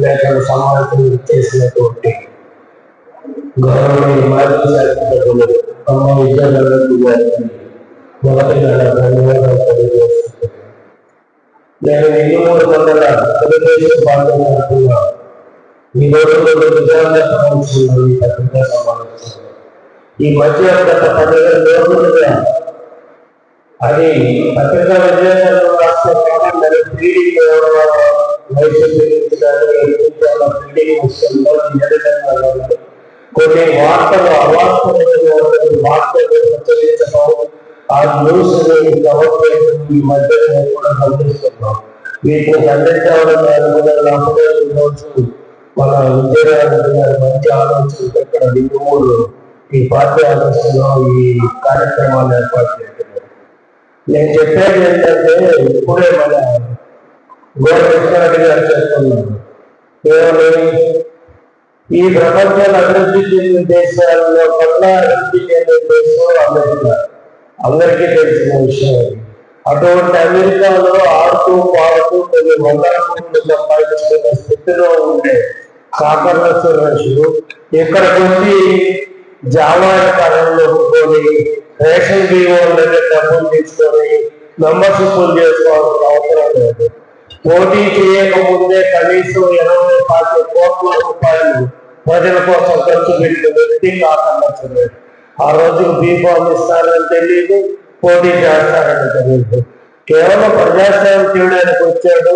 విలేకరుల సమావేశం చేసినటువంటి గౌరవనీయ మాజీ శాసనసభ్యులు అమ్మ విద్యార్థులకు గారికి ధన్యవాదాలు తెలియజేస్తున్నాను. నేను తెలుగుదేశం పార్టీ ఈ రోజుల్లో విజయాన్ని ఈ పత్రికా ఈ మధ్య గత పదిహేను రోజులుగా అది పత్రికా విజయాలు రాష్ట్ర కొన్ని వార్తలు అవాస్తవమైన వార్తలు ప్రచురించడం ఆ న్యూస్ కవర్ చేయడం ఈ మధ్య నేను కూడా గమనిస్తున్నాం వీటిని ఖండించాలని అనుకున్నప్పుడు ఈరోజు మన విజయనగరం గారి మంచి ఆలోచనతో ఇక్కడ ఈ పార్టీ ఆలోచనలో ఈ కార్యక్రమాలు ఏర్పాటు చేస్తున్నారు. నేను చెప్పేది ఏంటంటే ఇప్పుడే మన గోరకృష్ణారెడ్డి గారు చెప్తున్నారు కేవలం ఈ ప్రపంచంలో అభివృద్ధి చెందిన దేశాల్లో కన్నా అభివృద్ధి చెందిన దేశం అమెరికా. అందరికీ తెలిసిన విషయం అటువంటి అమెరికాలో ఆడుతూ పాడుతూ కొన్ని వందల కోట్లు సంపాదించుకున్న స్థితిలో ఉండే కాకర్ల సురేషులు ఇక్కడికి వచ్చి జావా కాలంలో పోయి రేషన్ బియ్యం దగ్గర డబ్బులు తీసుకొని మెంబర్షిప్లు చేసుకోవాల్సిన అవసరం లేదు. పోటీ చేయకముందే కనీసం ఇరవై పాతి కోట్ల రూపాయలు ప్రజల కోసం ఖర్చు పెట్టిన వ్యక్తి కాకుండా ఆ రోజుకు బీఫామ్ ఇస్తారని తెలియదు పోటీ చేస్తారని తెలియదు కేవలం ప్రజాస్వామ్యం చేయడానికి వచ్చాడు.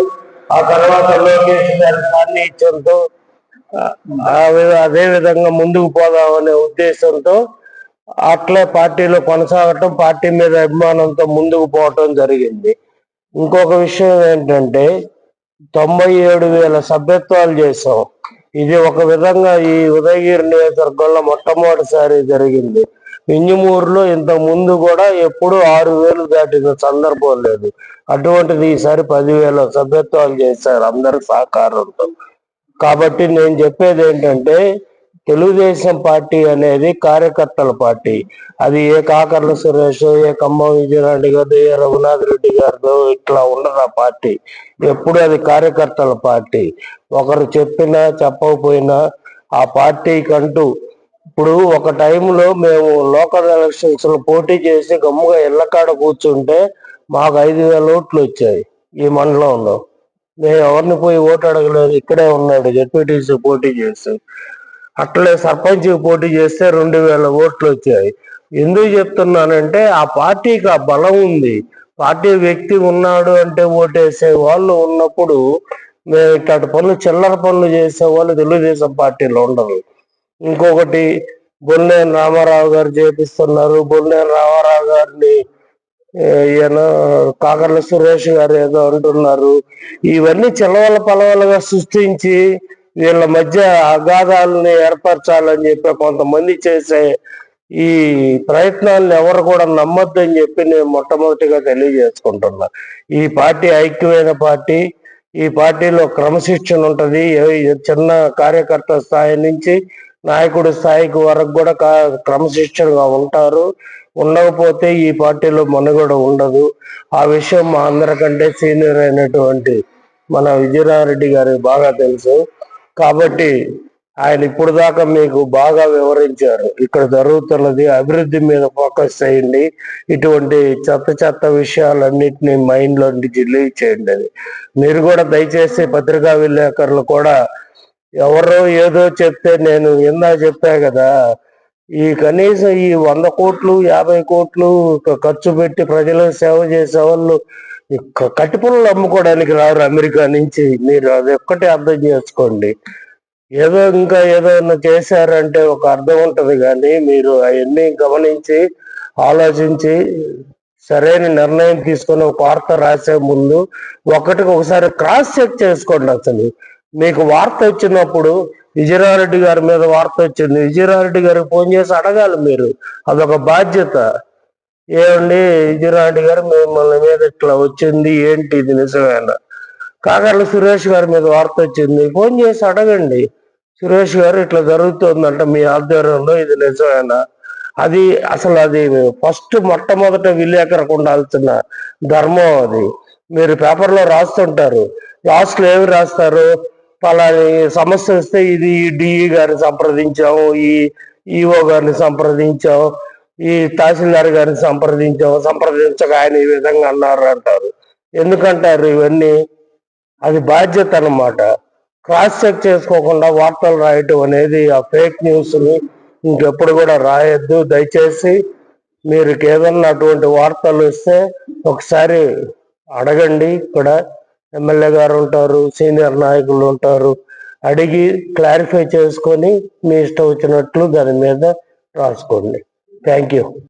ఆ తర్వాత లోకేష్ గారి సాన్నిహిత్యంతో అదే విధంగా ముందుకు పోదామనే ఉద్దేశంతో అట్లే పార్టీలో కొనసాగటం పార్టీ మీద అభిమానంతో ముందుకు పోవటం జరిగింది. ఇంకొక విషయం ఏంటంటే తొంభై ఏడు వేల సభ్యత్వాలు చేసాం ఇది ఒక విధంగా ఈ ఉదయగిరి నియోజకవర్గంలో మొట్టమొదటిసారి జరిగింది. ఇంజమూరులో ఇంత ముందు కూడా ఎప్పుడు ఆరు వేలు దాటిన సందర్భం లేదు. అటువంటిది ఈసారి పదివేల సభ్యత్వాలు చేశారు అందరి సహకారంతో. కాబట్టి నేను చెప్పేది ఏంటంటే తెలుగుదేశం పార్టీ అనేది కార్యకర్తల పార్టీ. అది ఏ కాకర్ల సురేష్ ఏ ఖమ్మం విజయనాయుడు గారు ఏ రఘునాథ్ రెడ్డి గారు ఇట్లా ఉండదు ఆ పార్టీ. ఎప్పుడు అది కార్యకర్తల పార్టీ. ఒకరు చెప్పినా చెప్పకపోయినా ఆ పార్టీకంటూ ఇప్పుడు ఒక టైంలో మేము లోకల్ ఎలక్షన్స్లో పోటీ చేసి గమ్ముగా ఇళ్ళకాడ కూర్చుంటే మాకు ఐదు వేల ఓట్లు వచ్చాయి ఈ మండలంలో. నేను ఎవరిని పోయి ఓటు అడగలేదు. ఇక్కడే ఉన్నాడు జెడ్పీటీసీ పోటీ చేసి. అట్లే సర్పంచ్ పోటీ చేస్తే రెండు వేల ఓట్లు వచ్చాయి. ఎందుకు చెప్తున్నానంటే ఆ పార్టీకి ఆ బలం ఉంది. పార్టీ వ్యక్తి ఉన్నాడు అంటే ఓటేసే వాళ్ళు ఉన్నప్పుడు మేము ఇట్లాంటి పనులు చిల్లర పనులు చేసే వాళ్ళు తెలుగుదేశం పార్టీలో ఉండరు. ఇంకొకటి బొల్లేని రామారావు గారు చేపిస్తున్నారు. బొల్లేని రామారావు గారిని ఈయన కాకర్ల సురేష్ గారు ఏదో అంటున్నారు. ఇవన్నీ చిలవల పలవలుగా సృష్టించి వీళ్ళ మధ్య అగాధాలని ఏర్పరచాలని చెప్పి కొంతమంది చేసే ఈ ప్రయత్నాలను ఎవరు కూడా నమ్మొద్దని చెప్పి నేను మొట్టమొదటిగా తెలియజేసుకుంటున్నా. ఈ పార్టీ ఐక్యమైన పార్టీ ఈ పార్టీలో క్రమశిక్షణ ఉంటుంది. ఏ- చిన్న కార్యకర్త స్థాయి నుంచి నాయకుడి స్థాయికి వరకు కూడా కా- క్రమశిక్షణగా ఉంటారు. ఉండకపోతే ఈ పార్టీలో మనుగడ ఉండదు. ఆ విషయం మా అందరికంటే సీనియర్ అయినటువంటి మన విజయనారెడ్డి గారికి బాగా తెలుసు. కాబట్టి ఆయన ఇప్పుడు దాకా మీకు బాగా వివరించారు. ఇక్కడ జరుగుతున్నది అభివృద్ధి మీద ఫోకస్ చేయండి. ఇటువంటి చెత్త చెత్త విషయాలన్నిటిని మైండ్లో రిలీవ్ చేయండి అది. మీరు కూడా దయచేసి పత్రికా విలేకరులు కూడా ఎవరో ఏదో చెప్తే నేను ఇందా చెప్పా కదా. ఈ కనీసం ఈ వంద కోట్లు యాభై కోట్లు ఖర్చు పెట్టి ప్రజలకు సేవ చేసే వాళ్ళు కట్టి పుల్లలు అమ్ముకోవడానికి రారు అమెరికా నుంచి. మీరు అది ఒక్కటే అర్థం చేసుకోండి. ఏదో ఇంకా ఏదైనా చేశారంటే ఒక అర్థం ఉంటది కానీ మీరు అవన్నీ గమనించి ఆలోచించి సరైన నిర్ణయం తీసుకొని ఒక వార్త రాసే ముందు ఒకటికి ఒకసారి క్రాస్ చెక్ చేసుకోండి అసలు. మీకు వార్త వచ్చినప్పుడు విజయరారెడ్డి గారి మీద వార్త వచ్చింది. విజయరారెడ్డి గారికి ఫోన్ చేసి అడగాలి మీరు. అదొక బాధ్యత. ఏమండి విజయరారెడ్డి గారు మిమ్మల్ని మీద ఇట్లా వచ్చింది ఏంటి ఇది నిజమేనా? కాకర్ల సురేష్ గారి మీద వార్త వచ్చింది ఫోన్ చేసి అడగండి. సురేష్ గారు ఇట్లా జరుగుతుందంట మీ ఆధ్వర్యంలో ఇది నిజమేనా? అది అసలు అది ఫస్ట్ మొట్టమొదట విలేకరకు ఉండాల్సిన ధర్మం అది. మీరు పేపర్లో రాస్తుంటారు లాస్ట్లో ఏమి రాస్తారు? పలాని సమస్య వస్తే ఇది డిఈ గారిని సంప్రదించాము ఈ ఈఓ గారిని సంప్రదించాం ఈ తహసీల్దార్ గారిని సంప్రదించ సంప్రదించక ఆయన ఈ విధంగా అన్నారు అంటారు. ఎందుకంటారు ఇవన్నీ? అది బాధ్యత అన్నమాట క్రాస్ చెక్ చేసుకోకుండా వార్తలు రాయటం అనేది ఆ ఫేక్ న్యూస్ని ఇంకెప్పుడు కూడా రాయొద్దు. దయచేసి మీరు ఏదన్నా అటువంటి వార్తలు వస్తే ఒకసారి అడగండి ఇక్కడ. ఎమ్మెల్యే గారు ఉంటారు సీనియర్ నాయకులు ఉంటారు. అడిగి క్లారిఫై చేసుకొని మీ ఇష్టం వచ్చినట్లు దాని మీద రాసుకోండి. Thank you.